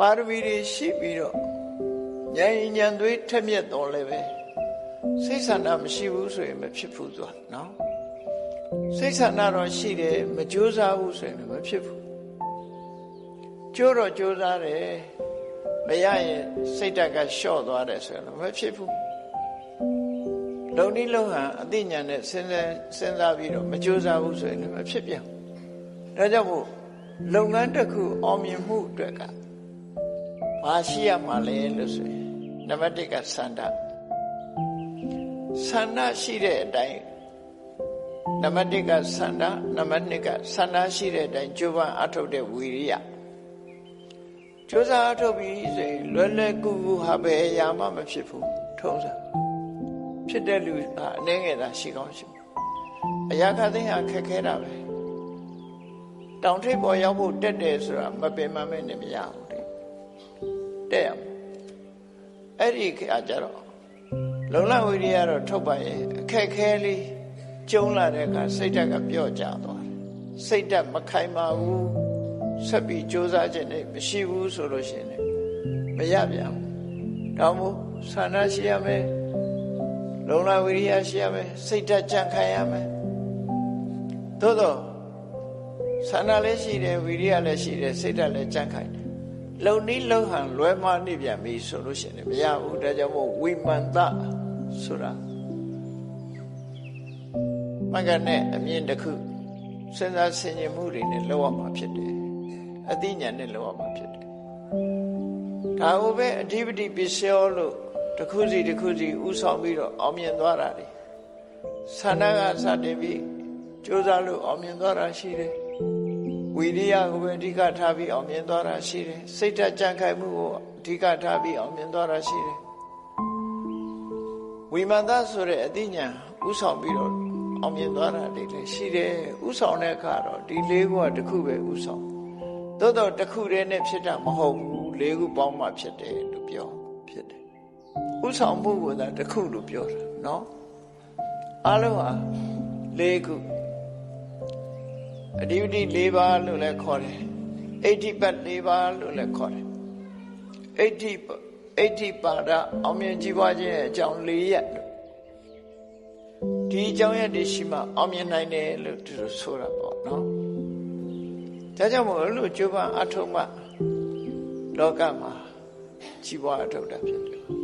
ပါရမီတွေရှိပြီးတော့ဉာဏ်ဉာဏ်သွေးထက်မြက်တော်လည်းပဲစိတ်ဆန္ဒမရှိဘူးဆိုရင်မဖြစ်ဘူးသူကနော်စိတ်ဆန္ဒတော့ရှိတယ်မကြိုးစားဘူးဆိုရင်မဖြစ်ဘူးကြိုးတော့ကြိုးစားတယ်မရရင်စိတ်ဓာတ်ကလျှော့သွားတယ်ဆိုရင်မဖြစ်ဘူးလုံနီးလုံဟန်အသိဉာဏ်နဲ့စဉ်းစားစဉ်းစားပြီးတော့မကြိုးစားဘူးဆိုရင်မဖြစ်ပြန်ဒါကြောင့်မို့လုပ်ငန်းတစ်ခုအောင်မြင်မှုအတွက်က ဘာရှိရမှာလဲလို့ဆိုရင်နံပါတ်1ကစန္ဒဆန္ဒရှိတဲ့အတိုင်းနံပါတ်1ကဆန္ဒနံပါတ်2ကဆန္ဒရှိတဲ့အတိုင်းကြိုးပမ်းအထုတ်တဲ့ဝီရိယကြိုးစားအထုတ်ပြီးဆိုရင်လွယ်လွယ်ကူကူဟာပဲအရာမှမဖြစ်ဘူးထုံးစံဖြစ်တဲ့လူဟာအနေငယ်သာရှိကောင်းရှိအရာခသိဟာခက်ခဲတာပဲတောင်ထိပ်ပေါ်ရောက်ဖို့တက်တယ်ဆိုတာမပင်မမဲ့နဲ့မရဘူး တဲ့တက်ရမယ်အဲ့ဒီခါကျတော့လုံလဝိရိယတော့ထုတ်ပါရဲ့အခက်ခဲလေးကျုံလာတဲ့အခါစိတ်ဓာတ်ကပြော့ကျသွားတယ်စိတ်ဓာတ်မခိုင်မာဘူးဆက်ပြီးကြိုးစားခြင်းနဲ့မရှိဘူးဆိုလို့ရှိရင်မရပြန်ဘူးတောင်းမို့ဆန္ဒရှိရမယ်လုံလဝိရိယရှိရမယ်စိတ်ဓာတ်ကြံခိုင်ရမယ်သို့တော့ဆန္ဒလည်းရှိတယ်ဝိရိယလည်းရှိတယ်စိတ်ဓာတ်လည်းကြံခိုင်တယ် လုံနီးလုံဟန်လွဲမနေပြန်ပြီဆိုလို့ရှိရင်မရဘူးဒါကြောင့်မို့ဝိမန္တဆိုတာမကနဲ့အမြင်တစ်ခုစဉ်းစားဆင်ခြင်မှုတွေနဲ့လောက်ရမှာဖြစ်တယ်အသိဉာဏ်နဲ့လောက်ရမှာဖြစ်တယ်ဒါကိုပဲအဓိပတိပစ္စယောလို့တစ်ခုစီတစ်ခုစီဥဆောင်ပြီးတော့အောင်မြင်သွားတာတွေဆန္ဒကစတင်ပြီးကြိုးစားလို့အောင်မြင်သွားတာရှိတယ် ဝိရိယကိုပဲအဓိကထားပြီးအောင်မြင်သွားတာရှိတယ်စိတ်ဓာတ်ကြံ့ခိုင်မှုကိုအဓိကထားပြီးအောင်မြင်သွားတာရှိတယ်ဝိမာန်သဆိုတဲ့အသိဉာဏ်ဥဆောင်ပြီးတော့အောင်မြင်သွားတာတွေလည်းရှိတယ်ဥဆောင်တဲ့အခါတော့ဒီလေးခုကတစ်ခုပဲဥဆောင်သို့တော့တစ်ခုတည်းနဲ့ဖြစ်တာမဟုတ်ဘူးလေးခုပေါင်းမှဖြစ်တယ်လို့ပြောဖြစ်တယ်ဥဆောင်မှုကသာတစ်ခုလို့ပြောတာเนาะအလုံးဟာလေးခု အဓိပတိ၄ပါးလို့လည်းခေါ်တယ်အဋ္ဌိပတ်၄ပါးလို့လည်းခေါ်တယ်အဋ္ဌိအဋ္ဌိပါဒအောင်မြင်ကြည်ပွားခြင်းရဲ့အကြောင်း၄ရက်လို့ဒီအကြောင်းရက်တွေရှိမှအောင်မြင်နိုင်တယ်လို့သူတို့ဆိုတာပေါ့နော်ဒါကြောင့်မို့လို့ကြိုးပမ်းအထုံးမှလောကမှာကြည်ပွားအထုတ်တာဖြစ်တယ်